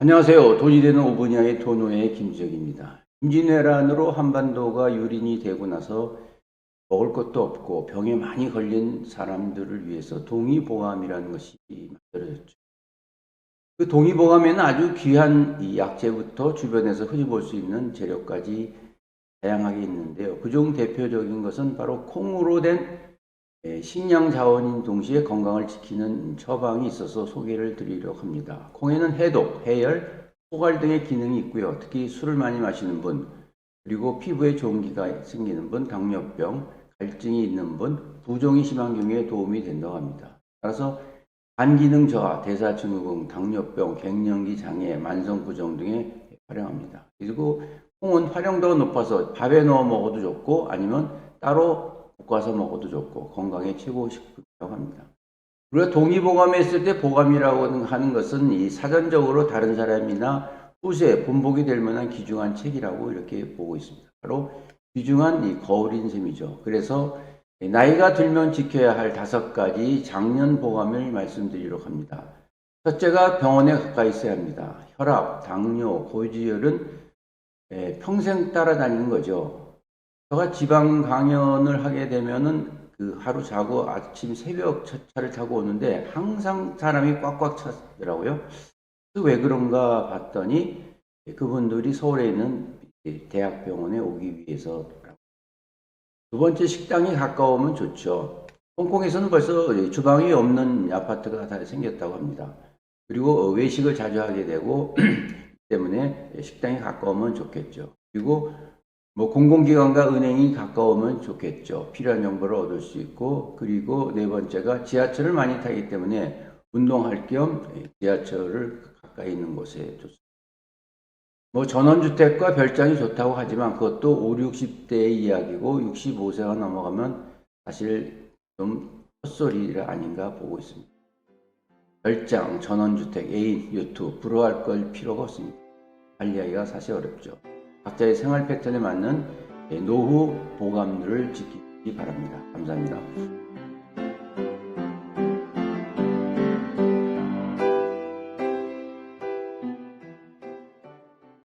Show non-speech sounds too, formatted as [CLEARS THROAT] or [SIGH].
안녕하세요. 돈이 되는 오분야의 도노의 김지혁입니다. 임진왜란으로 한반도가 유린이 되고 나서 먹을 것도 없고 병에 많이 걸린 사람들을 위해서 동의보감이라는 것이 만들어졌죠. 그 동의보감에는 아주 귀한 이 약재부터 주변에서 흔히 볼 수 있는 재료까지 다양하게 있는데요. 그중 대표적인 것은 바로 콩으로 된 예, 식량 자원인 동시에 건강을 지키는 처방이 있어서 소개를 드리려고 합니다. 콩에는 해독, 해열, 소갈 등의 기능이 있고요. 특히 술을 많이 마시는 분, 그리고 피부에 종기가 생기는 분, 당뇨병, 갈증이 있는 분, 부종이 심한 경우에 도움이 된다고 합니다. 따라서 간 기능 저하, 대사증후군, 당뇨병, 갱년기 장애, 만성 부종 등에 활용합니다. 그리고 콩은 활용도가 높아서 밥에 넣어 먹어도 좋고 아니면 따로 볶아서 먹어도 좋고 건강에 최고 식품이라고 합니다. 우리가 동의보감에 있을 때 보감이라고 하는 것은 이 사전적으로 다른 사람이나 후세 본보기 될 만한 귀중한 책이라고 이렇게 보고 있습니다. 바로 귀중한 이 거울인 셈이죠. 그래서 나이가 들면 지켜야 할 다섯 가지 장년 보감을 말씀드리려고 합니다. 첫째가 병원에 가까이 있어야 합니다. 혈압, 당뇨, 고지혈은 예, 평생 따라다니는 거죠. 제가 지방 강연을 하게 되면은 그 하루 자고 아침 새벽 첫 차를 타고 오는데 항상 사람이 꽉꽉 찼더라고요. 그왜 그런가 봤더니 그분들이 서울에 있는 대학병원에 오기 위해서 두 번째 식당이 가까우면 좋죠. 홍콩에서는 벌써 주방이 없는 아파트가 다 생겼다고 합니다. 그리고 외식을 자주 하게 되고 [CLEARS THROAT] 때문에 식당이 가까우면 좋겠죠. 그리고 뭐 공공기관과 은행이 가까우면 좋겠죠. 필요한 정보를 얻을 수 있고 그리고 네 번째가 지하철을 많이 타기 때문에 운동할 겸 지하철을 가까이 있는 곳에 좋습니다. 뭐 전원주택과 별장이 좋다고 하지만 그것도 5, 60대의 이야기고 65세가 넘어가면 사실 좀 헛소리가 아닌가 보고 있습니다. 별장, 전원주택, 애인, 유튜브 부러워할 걸 필요가 없습니다. 관리하기가 사실 어렵죠. 각자의 생활 패턴에 맞는 노후 보감들을 지키기 바랍니다. 감사합니다.